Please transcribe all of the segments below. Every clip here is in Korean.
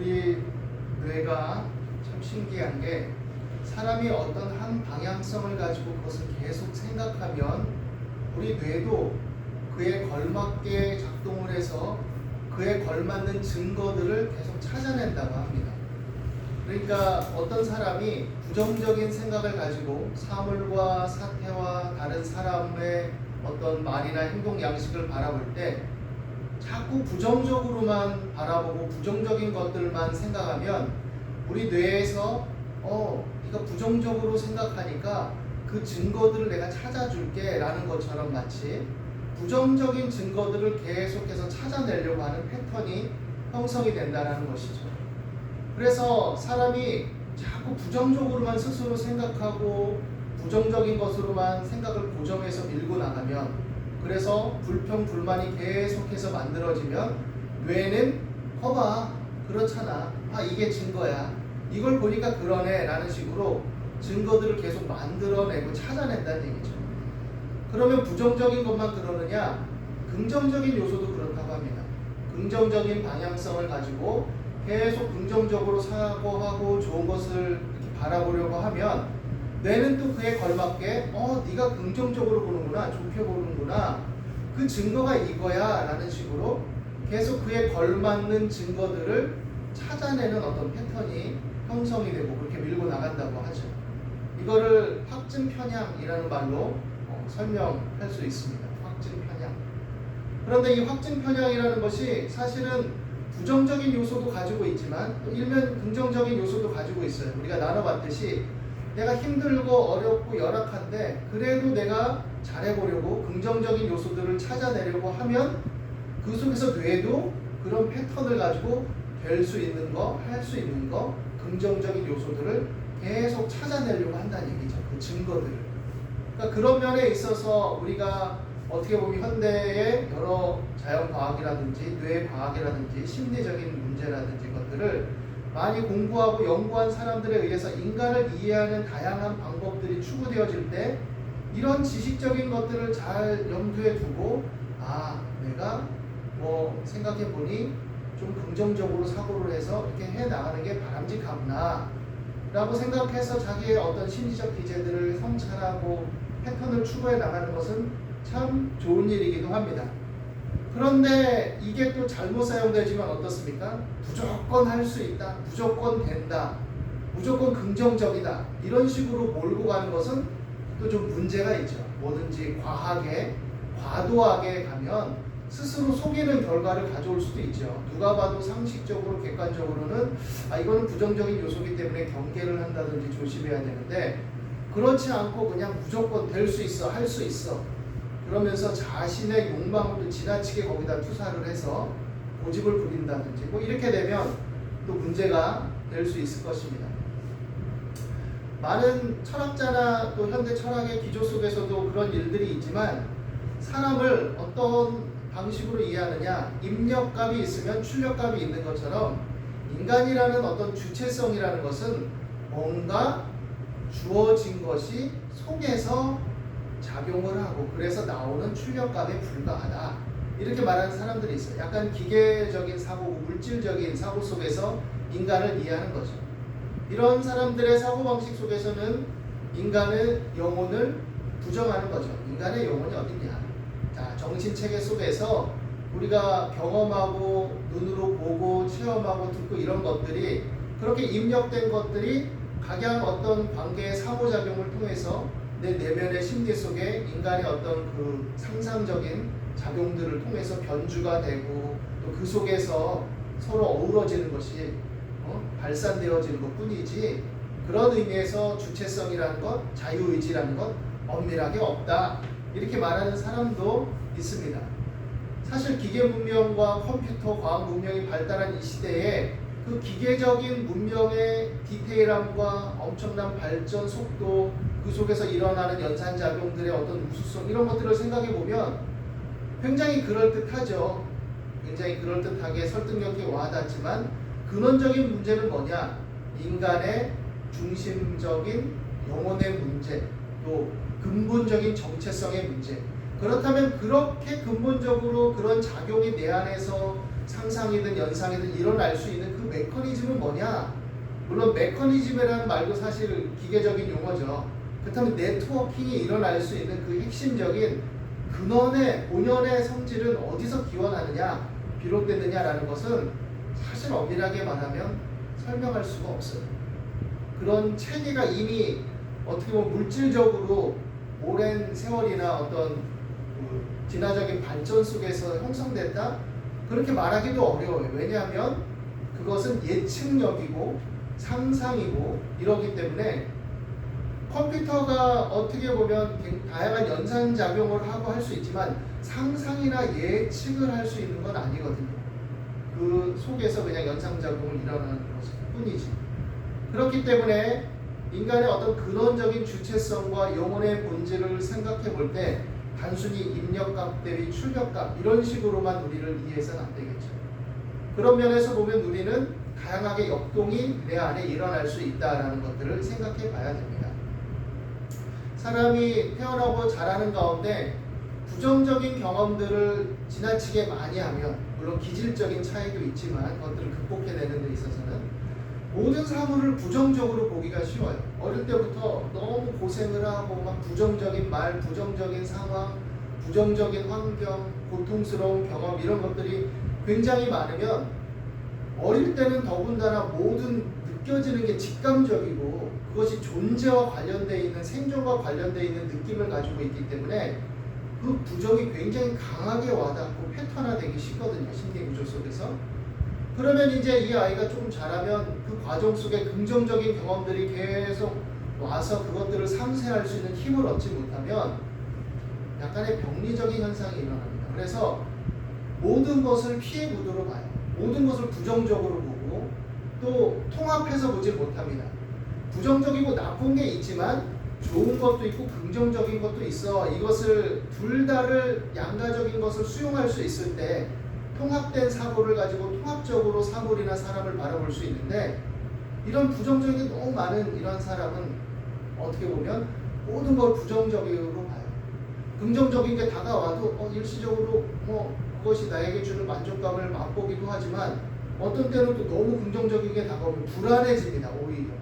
우리 뇌가 참 신기한 게 사람이 어떤 한 방향성을 가지고 그것을 계속 생각하면 우리 뇌도 그에 걸맞게 작동을 해서 그에 걸맞는 증거들을 계속 찾아낸다고 합니다. 그러니까 어떤 사람이 부정적인 생각을 가지고 사물과 사태와 다른 사람의 어떤 말이나 행동 양식을 바라볼 때 자꾸 부정적으로만 바라보고 부정적인 것들만 생각하면 우리 뇌에서 어 네가 부정적으로 생각하니까 그 증거들을 내가 찾아줄게라는 것처럼 마치 부정적인 증거들을 계속해서 찾아내려고 하는 패턴이 형성이 된다는 것이죠. 그래서 사람이 자꾸 부정적으로만 스스로 생각하고 부정적인 것으로만 생각을 고정해서 밀고 나가면 그래서 불평 불만이 계속해서 만들어지면 뇌는 거봐 그렇잖아. 아 이게 증거야. 이걸 보니까 그러네 라는 식으로 증거들을 계속 만들어내고 찾아낸다는 얘기죠. 그러면 부정적인 것만 그러느냐? 긍정적인 요소도 그렇다고 합니다. 긍정적인 방향성을 가지고 계속 긍정적으로 사고하고 좋은 것을 바라보려고 하면 뇌는 또 그에 걸맞게 어 네가 긍정적으로 보는구나 좋게 보는구나. 그 증거가 이거야 라는 식으로 계속 그에 걸맞는 증거들을 찾아내는 어떤 패턴이 형성이 되고 그렇게 밀고 나간다고 하죠. 이거를 확증 편향이라는 말로 어, 설명할 수 있습니다. 확증 편향. 그런데 이 확증 편향이라는 것이 사실은 부정적인 요소도 가지고 있지만 또 일면 긍정적인 요소도 가지고 있어요. 우리가 나눠봤듯이 내가 힘들고 어렵고 열악한데 그래도 내가 잘해보려고 긍정적인 요소들을 찾아내려고 하면 그 속에서 뇌도 그런 패턴을 가지고 될 수 있는 거, 할 수 있는 거, 긍정적인 요소들을 계속 찾아내려고 한다는 얘기죠. 그 증거들을. 그러니까 그런 면에 있어서 우리가 어떻게 보면 현대의 여러 자연과학이라든지 뇌과학이라든지 심리적인 문제라든지 것들을 많이 공부하고 연구한 사람들에 의해서 인간을 이해하는 다양한 방법들이 추구되어질 때 이런 지식적인 것들을 잘 염두에 두고 아 내가 뭐 생각해 보니 좀 긍정적으로 사고를 해서 이렇게 해 나가는 게 바람직하구나 라고 생각해서 자기의 어떤 심리적 기제들을 성찰하고 패턴을 추구해 나가는 것은 참 좋은 일이기도 합니다. 그런데 이게 또 잘못 사용되지만 어떻습니까? 무조건 할 수 있다. 무조건 된다. 무조건 긍정적이다. 이런 식으로 몰고 가는 것은 또 좀 문제가 있죠. 뭐든지 과하게, 과도하게 가면 스스로 속이는 결과를 가져올 수도 있죠. 누가 봐도 상식적으로, 객관적으로는 아, 이거는 부정적인 요소기 때문에 경계를 한다든지 조심해야 되는데 그렇지 않고 그냥 무조건 될 수 있어, 할 수 있어. 그러면서 자신의 욕망도 지나치게 거기다 투사를 해서 고집을 부린다든지 뭐 이렇게 되면 또 문제가 될 수 있을 것입니다. 많은 철학자나 또 현대 철학의 기조 속에서도 그런 일들이 있지만 사람을 어떤 방식으로 이해하느냐 입력감이 있으면 출력감이 있는 것처럼 인간이라는 어떤 주체성이라는 것은 뭔가 주어진 것이 속에서 작용을 하고 그래서 나오는 출력감에 불과하다 이렇게 말하는 사람들이 있어요. 약간 기계적인 사고, 물질적인 사고 속에서 인간을 이해하는 거죠. 이런 사람들의 사고 방식 속에서는 인간의 영혼을 부정하는 거죠. 인간의 영혼이 어딨냐? 자, 정신 체계 속에서 우리가 경험하고 눈으로 보고 체험하고 듣고 이런 것들이 그렇게 입력된 것들이 각양 어떤 관계의 상호작용을 통해서 내 내면의 심리 속에 인간의 어떤 그 상상적인 작용들을 통해서 변주가 되고 또 그 속에서 서로 어우러지는 것이 어? 발산되어지는 것 뿐이지 그런 의미에서 주체성이라는 것, 자유의지라는 것 엄밀하게 없다. 이렇게 말하는 사람도 있습니다. 사실 기계 문명과 컴퓨터 과학 문명이 발달한 이 시대에 그 기계적인 문명의 디테일함과 엄청난 발전 속도 그 속에서 일어나는 연산작용들의 어떤 우수성 이런 것들을 생각해 보면 굉장히 그럴듯하죠. 굉장히 그럴듯하게 설득력 있게 와닿지만 근원적인 문제는 뭐냐? 인간의 중심적인 영혼의 문제, 또 근본적인 정체성의 문제. 그렇다면 그렇게 근본적으로 그런 작용이 내 안에서 상상이든 연상이든 일어날 수 있는 그 메커니즘은 뭐냐? 물론 메커니즘이라는 말도 사실 기계적인 용어죠. 그렇다면 네트워킹이 일어날 수 있는 그 핵심적인 근원의 본연의 성질은 어디서 기원하느냐, 비롯되느냐라는 것은 사실 엄밀하게 말하면 설명할 수가 없어요. 그런 체계가 이미 어떻게 보면 물질적으로 오랜 세월이나 어떤 그 진화적인 발전 속에서 형성됐다? 그렇게 말하기도 어려워요. 왜냐하면 그것은 예측력이고 상상이고 이러기 때문에 컴퓨터가 어떻게 보면 다양한 연산작용을 하고 할 수 있지만 상상이나 예측을 할 수 있는 건 아니거든요. 그 속에서 그냥 연상작용을 일어나는 것일 뿐이지. 그렇기 때문에 인간의 어떤 근원적인 주체성과 영혼의 본질을 생각해 볼 때 단순히 입력값 대비 출력값 이런 식으로만 우리를 이해해서는 안 되겠죠. 그런 면에서 보면 우리는 다양하게 역동이 내 안에 일어날 수 있다라는 것들을 생각해 봐야 됩니다. 사람이 태어나고 자라는 가운데 부정적인 경험들을 지나치게 많이 하면 물론 기질적인 차이도 있지만 그것들을 극복해내는 데 있어서는 모든 사물을 부정적으로 보기가 쉬워요. 어릴 때부터 너무 고생을 하고 막 부정적인 말, 부정적인 상황, 부정적인 환경, 고통스러운 경험 이런 것들이 굉장히 많으면 어릴 때는 더군다나 모든 느껴지는 게 직감적이고 그것이 존재와 관련되어 있는 생존과 관련되어 있는 느낌을 가지고 있기 때문에 그 부정이 굉장히 강하게 와닿고 패턴화되기 쉽거든요 심리 구조 속에서 그러면 이제 이 아이가 조금 자라면 그 과정 속에 긍정적인 경험들이 계속 와서 그것들을 상쇄할 수 있는 힘을 얻지 못하면 약간의 병리적인 현상이 일어납니다. 그래서 모든 것을 피해 구도로 봐요. 모든 것을 부정적으로 보고 또 통합해서 보지 못합니다. 부정적이고 나쁜 게 있지만 좋은 것도 있고 긍정적인 것도 있어. 이것을 둘 다를 양가적인 것을 수용할 수 있을 때 통합된 사고를 가지고 통합적으로 사물이나 사람을 바라볼 수 있는데 이런 부정적인 게 너무 많은 이런 사람은 어떻게 보면 모든 걸 부정적으로 봐요. 긍정적인 게 다가와도 어, 일시적으로 뭐 그것이 나에게 주는 만족감을 맛보기도 하지만 어떤 때는 또 너무 긍정적인 게 다가오면 불안해집니다. 오히려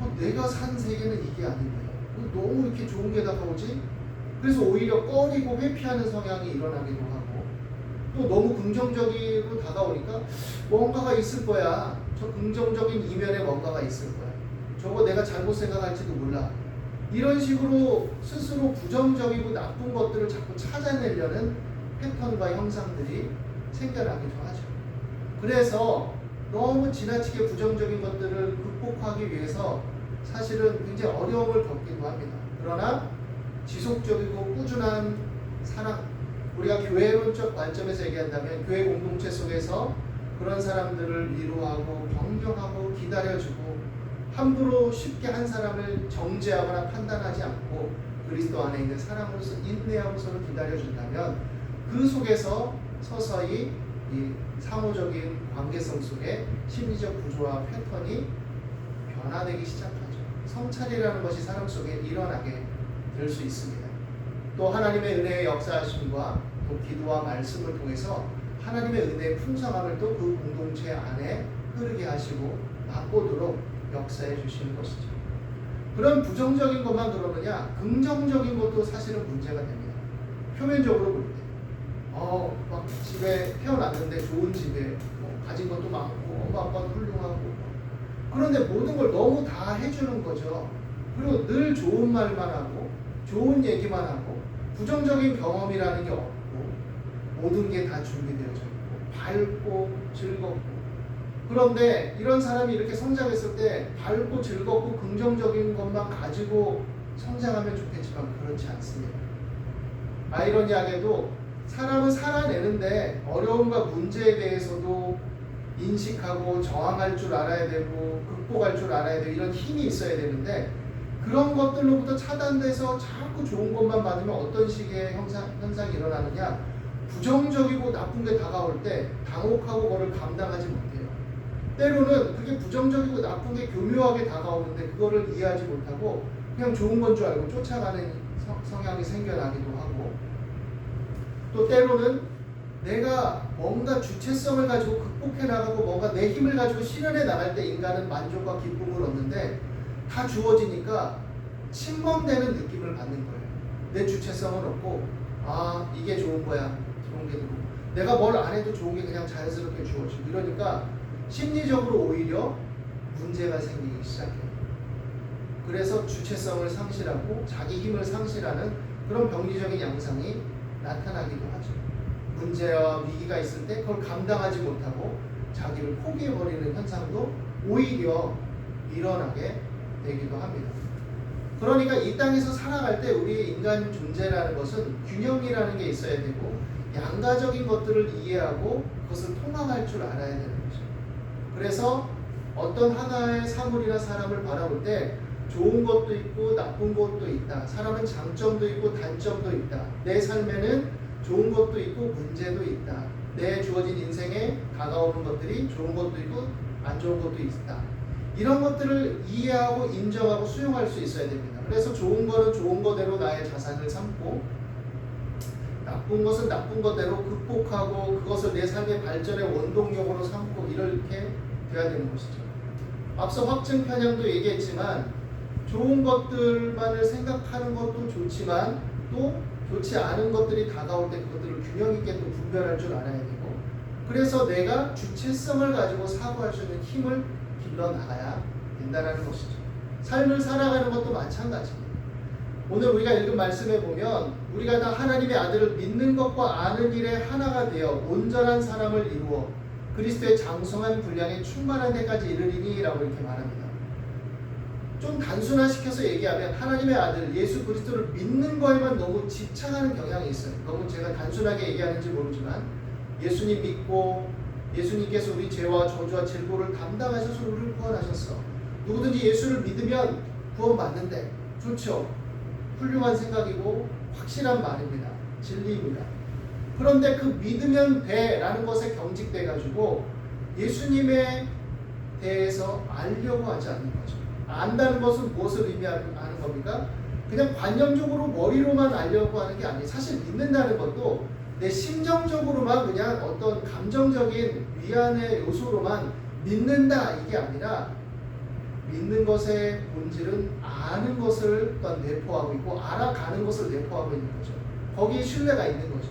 어, 내가 산 세계는 이게 아닌데 너무 이렇게 좋은 게 다가오지? 그래서 오히려 꺼리고 회피하는 성향이 일어나기도 하고 또 너무 긍정적으로 다가오니까 뭔가가 있을 거야. 저 긍정적인 이면에 뭔가가 있을 거야. 저거 내가 잘못 생각할지도 몰라. 이런 식으로 스스로 부정적이고 나쁜 것들을 자꾸 찾아내려는 패턴과 형상들이 생겨나기도 하죠. 그래서 너무 지나치게 부정적인 것들을 극복하기 위해서 사실은 굉장히 어려움을 겪기도 합니다. 그러나 지속적이고 꾸준한 사랑, 우리가 교회론적 관점에서 얘기한다면 교회 공동체 속에서 그런 사람들을 위로하고 격려하고 기다려주고 함부로 쉽게 한 사람을 정죄하거나 판단하지 않고 그리스도 안에 있는 사람으로서 인내하고 서로 기다려준다면 그 속에서 서서히 이 상호적인 관계성 속에 심리적 구조와 패턴이 변화되기 시작하죠. 성찰이라는 것이 사람 속에 일어나게 될 수 있습니다. 또 하나님의 은혜의 역사하심과 또 기도와 말씀을 통해서 하나님의 은혜의 풍성함을 또 그 공동체 안에 흐르게 하시고 맛보도록 역사해 주시는 것이죠. 그런 부정적인 것만 그러느냐 긍정적인 것도 사실은 문제가 됩니다. 표면적으로 볼 때. 어, 막 집에 태어났는데 좋은 집에 뭐 가진 것도 많고 엄마 아빠도 훌륭하고 그런데 모든 걸 너무 다 해주는 거죠. 그리고 늘 좋은 말만 하고 좋은 얘기만 하고 부정적인 경험이라는 게 없고 모든 게 다 준비되어져 있고 밝고 즐겁고 그런데 이런 사람이 이렇게 성장했을 때 밝고 즐겁고 긍정적인 것만 가지고 성장하면 좋겠지만 그렇지 않습니다. 아이러니하게도 사람은 살아내는데 어려움과 문제에 대해서도 인식하고 저항할 줄 알아야 되고 극복할 줄 알아야 되고 이런 힘이 있어야 되는데 그런 것들로부터 차단돼서 자꾸 좋은 것만 받으면 어떤 식의 현상, 현상이 일어나느냐 부정적이고 나쁜 게 다가올 때 당혹하고 그거를 감당하지 못해요. 때로는 그게 부정적이고 나쁜 게 교묘하게 다가오는데 그거를 이해하지 못하고 그냥 좋은 건 줄 알고 쫓아가는 성, 성향이 생겨나기도 하고 또 때로는 내가 뭔가 주체성을 가지고 극복해 나가고 뭔가 내 힘을 가지고 실현해 나갈 때 인간은 만족과 기쁨을 얻는데 다 주어지니까 침범되는 느낌을 받는 거예요. 내 주체성은 없고 아 이게 좋은 거야 좋은 게 들어오고 내가 뭘 안 해도 좋은 게 그냥 자연스럽게 주어지고 이러니까 심리적으로 오히려 문제가 생기기 시작해요. 그래서 주체성을 상실하고 자기 힘을 상실하는 그런 병리적인 양상이 나타나기도 하죠. 문제와 위기가 있을 때 그걸 감당하지 못하고 자기를 포기해버리는 현상도 오히려 일어나게 되기도 합니다. 그러니까 이 땅에서 살아갈 때 우리 인간 존재라는 것은 균형이라는 게 있어야 되고 양가적인 것들을 이해하고 그것을 통합할 줄 알아야 되는 거죠. 그래서 어떤 하나의 사물이나 사람을 바라볼 때 좋은 것도 있고 나쁜 것도 있다. 사람은 장점도 있고 단점도 있다. 내 삶에는 좋은 것도 있고 문제도 있다. 내 주어진 인생에 다가오는 것들이 좋은 것도 있고 안 좋은 것도 있다. 이런 것들을 이해하고 인정하고 수용할 수 있어야 됩니다. 그래서 좋은 거는 좋은 거대로 나의 자산을 삼고 나쁜 것은 나쁜 것대로 극복하고 그것을 내 삶의 발전의 원동력으로 삼고 이렇게 돼야 되는 것이죠. 앞서 확증 편향도 얘기했지만 좋은 것들만을 생각하는 것도 좋지만 또 좋지 않은 것들이 다가올 때 그것들을 균형 있게 또 분별할 줄 알아야 되고 그래서 내가 주체성을 가지고 사고할 수 있는 힘을 길러 나가야 된다는 것이죠. 삶을 살아가는 것도 마찬가지입니다. 오늘 우리가 읽은 말씀에 보면 우리가 다 하나님의 아들을 믿는 것과 아는 일에 하나가 되어 온전한 사람을 이루어 그리스도의 장성한 분량에 충만한 데까지 이르리니라고 이렇게 말합니다. 좀 단순화시켜서 얘기하면 하나님의 아들 예수 그리스도를 믿는 거에만 너무 집착하는 경향이 있어요. 너무 제가 단순하게 얘기하는지 모르지만 예수님 믿고 예수님께서 우리 죄와 저주와 질고를 담당하셔서 우리를 구원하셨어. 누구든지 예수를 믿으면 구원받는데 좋죠. 훌륭한 생각이고 확실한 말입니다. 진리입니다. 그런데 그 믿으면 돼라는 것에 경직돼 가지고 예수님에 대해서 알려고 하지 않는 거죠. 안다는 것은 무엇을 의미하는 겁니까? 그냥 관념적으로 머리로만 알려고 하는 게 아니에요. 사실 믿는다는 것도 내 심정적으로만 그냥 어떤 감정적인 위안의 요소로만 믿는다 이게 아니라 믿는 것의 본질은 아는 것을 내포하고 있고 알아가는 것을 내포하고 있는 거죠. 거기에 신뢰가 있는 거죠.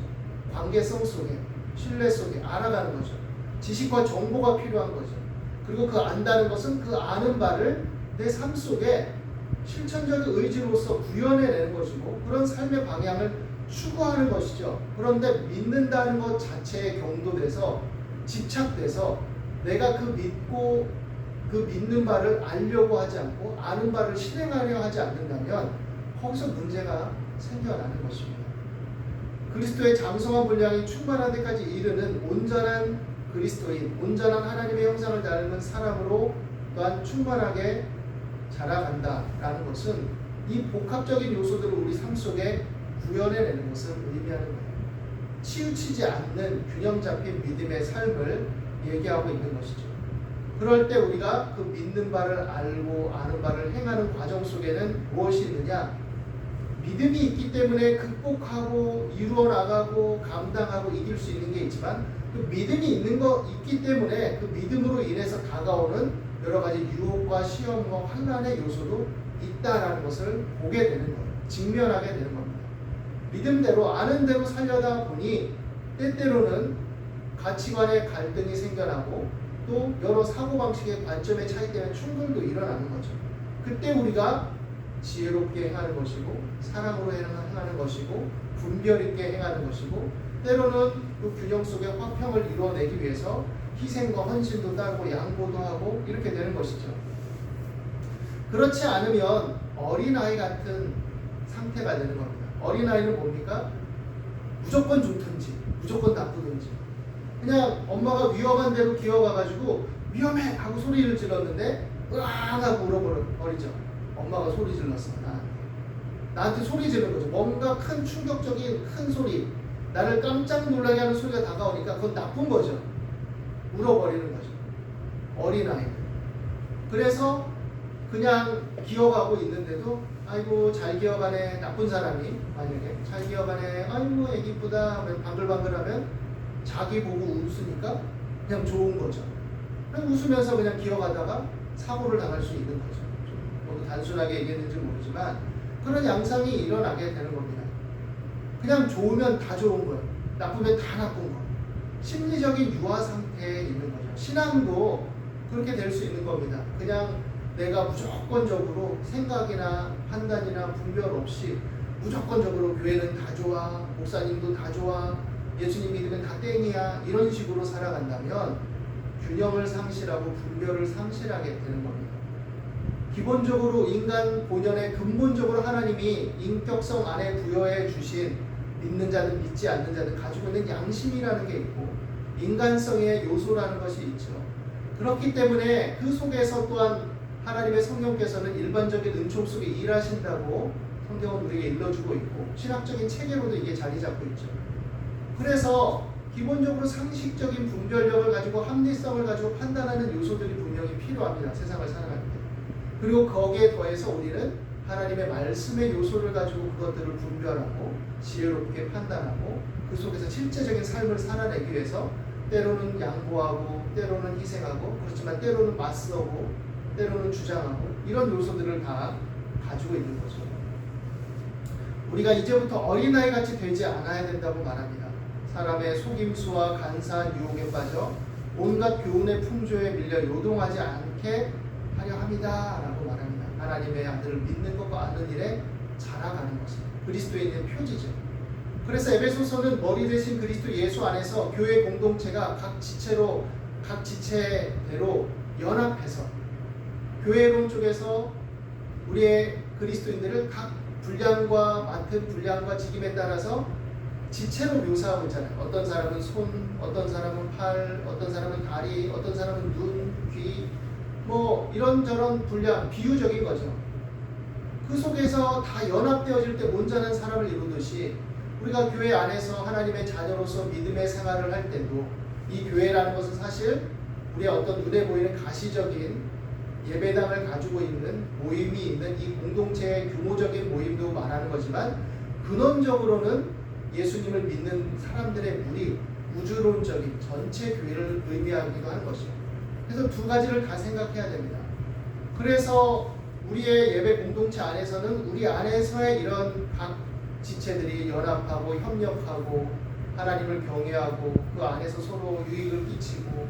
관계성 속에 신뢰 속에 알아가는 거죠. 지식과 정보가 필요한 거죠. 그리고 그 안다는 것은 그 아는 바를 내 삶 속에 실천적인 의지로서 구현해내는 것이고 그런 삶의 방향을 추구하는 것이죠. 그런데 믿는다는 것 자체에 경도돼서 집착돼서 내가 그 믿고 그 믿는 바를 알려고 하지 않고 아는 바를 실행하려 하지 않는다면 거기서 문제가 생겨나는 것입니다. 그리스도의 장성한 분량이 충만한 데까지 이르는 온전한 그리스도인, 온전한 하나님의 형상을 닮은 사람으로 또한 충만하게 자라간다라는 것은 이 복합적인 요소들을 우리 삶 속에 구현해내는 것을 의미하는 거예요. 치우치지 않는 균형 잡힌 믿음의 삶을 얘기하고 있는 것이죠. 그럴 때 우리가 그 믿는 바를 알고 아는 바를 행하는 과정 속에는 무엇이 있느냐? 믿음이 있기 때문에 극복하고 이루어 나가고 감당하고 이길 수 있는 게 있지만 그 믿음이 있는 거 있기 때문에 그 믿음으로 인해서 다가오는 여러 가지 유혹과 시험과 환란의 요소도 있다라는 것을 보게 되는 거예요. 직면하게 되는 겁니다. 믿음대로 아는 대로 살려다 보니 때때로는 가치관의 갈등이 생겨나고 또 여러 사고방식의 관점의 차이 때문에 충돌도 일어나는 거죠. 그때 우리가 지혜롭게 행하는 것이고 사랑으로 행하는 것이고 분별 있게 행하는 것이고 때로는 그 균형 속에 화평을 이루어내기 위해서 희생과 헌신도 따르고 양보도 하고 이렇게 되는 것이죠. 그렇지 않으면 어린아이 같은 상태가 되는 겁니다. 어린아이는 뭡니까? 무조건 좋든지 무조건 나쁘든지 그냥 엄마가 위험한 대로 기어가가지고 위험해 하고 소리를 질렀는데 으앙 하고 울어버리죠. 엄마가 소리 질렀어 나한테. 나한테 소리 지르는 거죠. 뭔가 큰 충격적인 큰 소리 나를 깜짝 놀라게 하는 소리가 다가오니까 그건 나쁜 거죠. 울어버리는 거죠. 어린아이. 그래서 그냥 기어가고 있는데도 아이고 잘 기어가네 나쁜 사람이 만약에 잘 기어가네 아이고 애기 이쁘다 하면 방글방글하면 자기 보고 웃으니까 그냥 좋은 거죠. 그냥 웃으면서 그냥 기어가다가 사고를 당할 수 있는 거죠. 좀 모두 단순하게 얘기했는지 모르지만 그런 양상이 일어나게 되는 겁니다. 그냥 좋으면 다 좋은 거예요. 나쁘면 다 나쁜 거. 심리적인 유화 상태에 있는 거죠. 신앙도 그렇게 될 수 있는 겁니다. 그냥 내가 무조건적으로 생각이나 판단이나 분별 없이 무조건적으로 교회는 다 좋아, 목사님도 다 좋아, 예수님 믿으면 다 땡이야 이런 식으로 살아간다면 균형을 상실하고 분별을 상실하게 되는 겁니다. 기본적으로 인간 본연의 근본적으로 하나님이 인격성 안에 부여해 주신 믿는 자든 믿지 않는 자든 가지고 있는 양심이라는 게 있고 인간성의 요소라는 것이 있죠. 그렇기 때문에 그 속에서 또한 하나님의 성령께서는 일반적인 은총 속에 일하신다고 성경은 우리에게 일러주고 있고 신학적인 체계로도 이게 자리 잡고 있죠. 그래서 기본적으로 상식적인 분별력을 가지고 합리성을 가지고 판단하는 요소들이 분명히 필요합니다. 세상을 살아갈 때. 그리고 거기에 더해서 우리는 하나님의 말씀의 요소를 가지고 그것들을 분별하고 지혜롭게 판단하고 그 속에서 실제적인 삶을 살아내기 위해서 때로는 양보하고 때로는 희생하고 그렇지만 때로는 맞서고 때로는 주장하고 이런 요소들을 다 가지고 있는 거죠. 우리가 이제부터 어린아이 같이 되지 않아야 된다고 말합니다. 사람의 속임수와 간사한 유혹에 빠져 온갖 교훈의 풍조에 밀려 요동하지 않게 하려 말합니다. 하나님의 아들을 믿는 것과 아는 일에 자라가는 것입니다. 그리스도인의 표지죠. 그래서 에베소서는 머리 대신 그리스도 예수 안에서 교회 공동체가 각 지체로 각 지체대로 연합해서 교회론 쪽에서 우리의 그리스도인들을 각 분량과 맡은 분량과 직임에 따라서 지체로 묘사하고 있잖아요. 어떤 사람은 손, 어떤 사람은 팔, 어떤 사람은 다리, 어떤 사람은 눈, 귀, 뭐 이런저런 분량, 비유적인 거죠. 그 속에서 다 연합되어질 때 온전한 사람을 이루듯이 우리가 교회 안에서 하나님의 자녀로서 믿음의 생활을 할 때도 이 교회라는 것은 사실 우리의 어떤 눈에 보이는 가시적인 예배당을 가지고 있는 모임이 있는 이 공동체의 규모적인 모임도 말하는 거지만 근원적으로는 예수님을 믿는 사람들의 무리 우주론적인 전체 교회를 의미하기도 하는 것이죠. 그래서 두 가지를 다 생각해야 됩니다. 그래서 우리의 예배 공동체 안에서는 우리 안에서의 이런 각 지체들이 연합하고 협력하고 하나님을 경외하고 그 안에서 서로 유익을 끼치고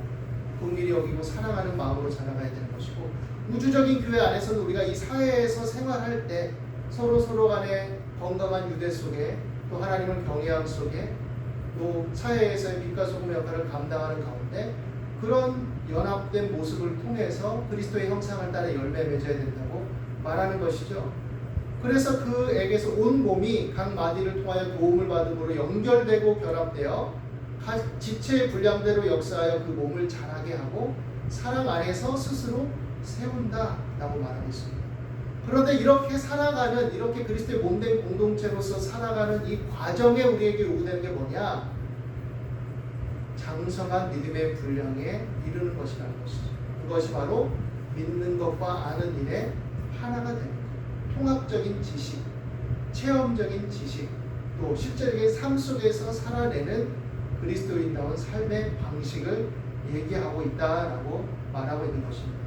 긍휼히 여기고 사랑하는 마음으로 자라가야 되는 것이고 우주적인 교회 안에서는 우리가 이 사회에서 생활할 때 서로 서로 간의 건강한 유대 속에 또 하나님을 경외함 속에 또 사회에서의 빛과 소금의 역할을 감당하는 가운데 그런 연합된 모습을 통해서 그리스도의 형상을 따라 열매 맺어야 된다고 말하는 것이죠. 그래서 그에게서 온 몸이 각 마디를 통하여 도움을 받음으로 연결되고 결합되어 각 지체의 분량대로 역사하여 그 몸을 자라게 하고 사랑 안에서 스스로 세운다라고 말하고 있습니다. 그런데 이렇게 살아가는 이렇게 그리스도의 몸된 공동체로서 살아가는 이 과정에 우리에게 요구되는 게 뭐냐? 장성한 믿음의 분량에 이르는 것이라는 것이죠. 그것이 바로 믿는 것과 아는 일에 하나가 되는 것. 통합적인 지식, 체험적인 지식, 또 실제적인 삶 속에서 살아내는 그리스도인다운 삶의 방식을 얘기하고 있다라고 말하고 있는 것입니다.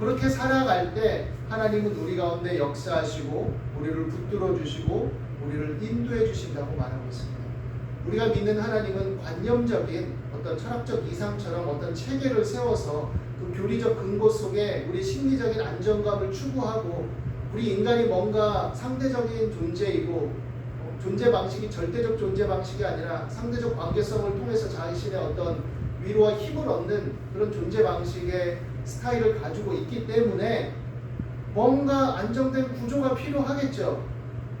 그렇게 살아갈 때 하나님은 우리 가운데 역사하시고 우리를 붙들어 주시고 우리를 인도해 주신다고 말하고 있습니다. 우리가 믿는 하나님은 관념적인 어떤 철학적 이상처럼 어떤 체계를 세워서 그 교리적 근거 속에 우리 심리적인 안정감을 추구하고 우리 인간이 뭔가 상대적인 존재이고 어, 존재 방식이 절대적 존재 방식이 아니라 상대적 관계성을 통해서 자신의 어떤 위로와 힘을 얻는 그런 존재 방식의 스타일을 가지고 있기 때문에 뭔가 안정된 구조가 필요하겠죠.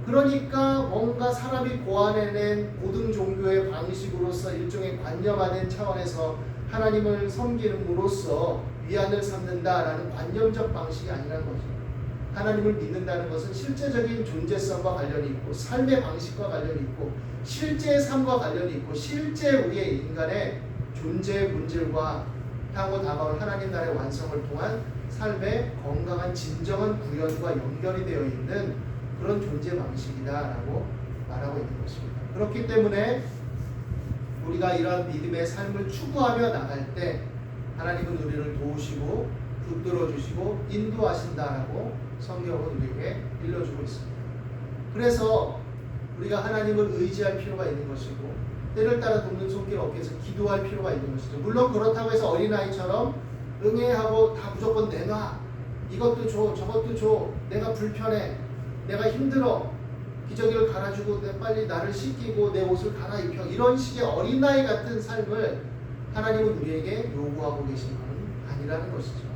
그러니까 뭔가 사람이 고안해낸 고등 종교의 방식으로서 일종의 관념화된 차원에서 하나님을 섬기는으로써 위안을 삼는다라는 관념적 방식이 아니라는 거죠. 하나님을 믿는다는 것은 실제적인 존재성과 관련이 있고 삶의 방식과 관련이 있고 실제의 삶과 관련이 있고 실제 우리의 인간의 존재의 본질과 향후 다가올 하나님 나라의 완성을 통한 삶의 건강한 진정한 구현과 연결이 되어 있는 그런 존재 방식이다라고 말하고 있는 것입니다. 그렇기 때문에 우리가 이러한 믿음의 삶을 추구하며 나갈 때 하나님은 우리를 도우시고 붙들어 주시고 인도하신다라고 성경은 우리에게 일러주고 있습니다. 그래서 우리가 하나님을 의지할 필요가 있는 것이고 때를 따라 돕는 손길 어깨에서 기도할 필요가 있는 것이죠. 물론 그렇다고 해서 어린아이처럼 응애하고 다 무조건 내놔. 이것도 줘, 저것도 줘. 내가 불편해. 내가 힘들어. 기저귀를 갈아주고 내 빨리 나를 씻기고 내 옷을 갈아입혀. 이런 식의 어린아이 같은 삶을 하나님은 우리에게 요구하고 계신 것은 아니라는 것이죠.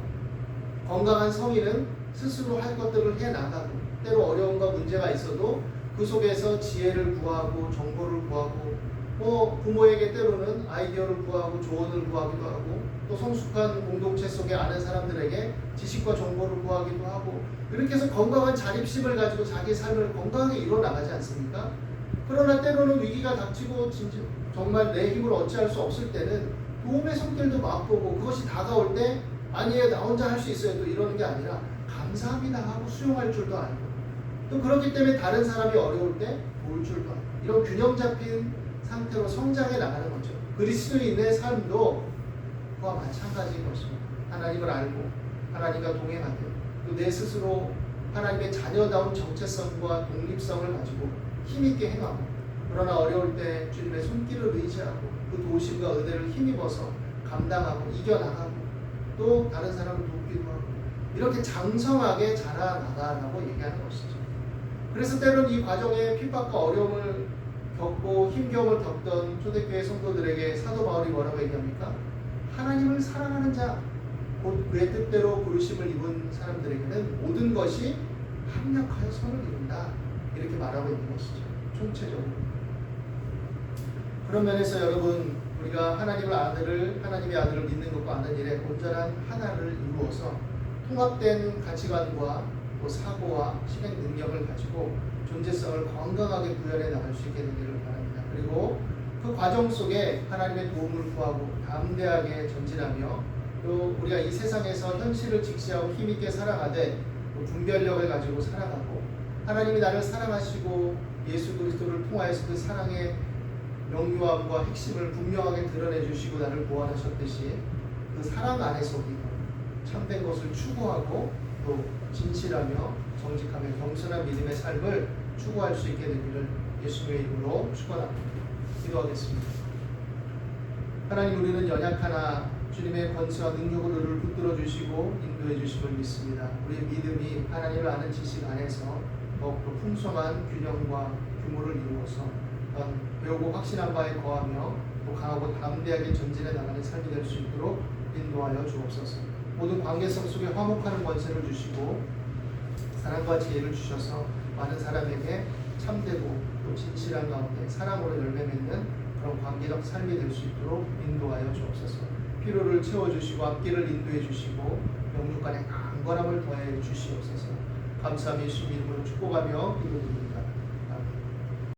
건강한 성인은 스스로 할 것들을 해 나가고 때로 어려움과 문제가 있어도 그 속에서 지혜를 구하고 정보를 구하고 뭐 부모에게 때로는 아이디어를 구하고 조언을 구하기도 하고 또 성숙한 공동체 속에 아는 사람들에게 지식과 정보를 구하기도 하고 이렇게 해서 건강한 자립심을 가지고 자기 삶을 건강하게 이루어 나가지 않습니까? 그러나 때로는 위기가 닥치고 진짜 정말 내 힘을 어찌할 수 없을 때는 도움의 손길도 맛보고 그것이 다가올 때 아니에요 나 혼자 할 수 있어요 또 이러는 게 아니라 감사합니다 하고 수용할 줄도 알고 또 그렇기 때문에 다른 사람이 어려울 때 도울 줄도 알고 이런 균형 잡힌 상태로 성장해 나가는 거죠 그리스도인의 삶도 그와 마찬가지인 것입니다 하나님을 알고 하나님과 동행하며 또내 스스로 하나님의 자녀다운 정체성과 독립성을 가지고 힘있게 행하고 그러나 어려울 때 주님의 손길을 의지하고 그 도심과 은혜를 힘입어서 감당하고 이겨나가고 또 다른 사람을 돕기도 하고 이렇게 장성하게 자라나가라고 얘기하는 것이죠. 그래서 때로는 이 과정에 핍박과 어려움을 겪고 힘겨움을 겪던 초대교회 성도들에게 사도 바울이 뭐라고 얘기합니까? 하나님을 사랑하는 자, 곧 그의 뜻대로 부르심을 입은 사람들에게는 모든 것이 합력하여 선을 이룬다. 이렇게 말하고 있는 것이죠. 총체적으로. 그런 면에서 여러분 우리가 하나님을 아들을 하나님의 아들을 믿는 것과 아는 일에 온전한 하나를 이루어서 통합된 가치관과 또 사고와 실행 능력을 가지고 존재성을 건강하게 구현해 나갈 수 있게 되기를 바랍니다. 그리고 그 과정 속에 하나님의 도움을 구하고 담대하게 전진하며 또 우리가 이 세상에서 현실을 직시하고 힘있게 살아가되 또 분별력을 가지고 살아가고 하나님이 나를 사랑하시고 예수 그리스도를 통하여서 그 사랑의 명료함과 핵심을 분명하게 드러내 주시고 나를 보완하셨듯이 그 사랑 안에서 참된 것을 추구하고 또 진실하며 정직하며 겸손한 믿음의 삶을 추구할 수 있게 되기를 예수님의 이름으로 축원합니다. 기도하겠습니다. 하나님 우리는 연약하나 주님의 권세와 능력으로 우리를 붙들어 주시고 인도해 주심을 믿습니다. 우리의 믿음이 하나님을 아는 지식 안에서 더욱더 풍성한 균형과 규모를 이루어서 배우고 확신한 바에 거하며 또 강하고 담대하게 전진해 나가는 삶이 될 수 있도록 인도하여 주옵소서. 모든 관계성 속에 화목하는 권세를 주시고 사랑과 지혜를 주셔서 많은 사람에게 참되고 또 진실한 가운데 사랑으로 열매 맺는 그런 관계적 삶이 될 수 있도록 인도하여 주옵소서. 피로를 채워주시고 앞길을 인도해 주시고 영육간의 강건함을 더해 주시옵소서. 감사함이 예수 이름으로 축복하며 기도드립니다.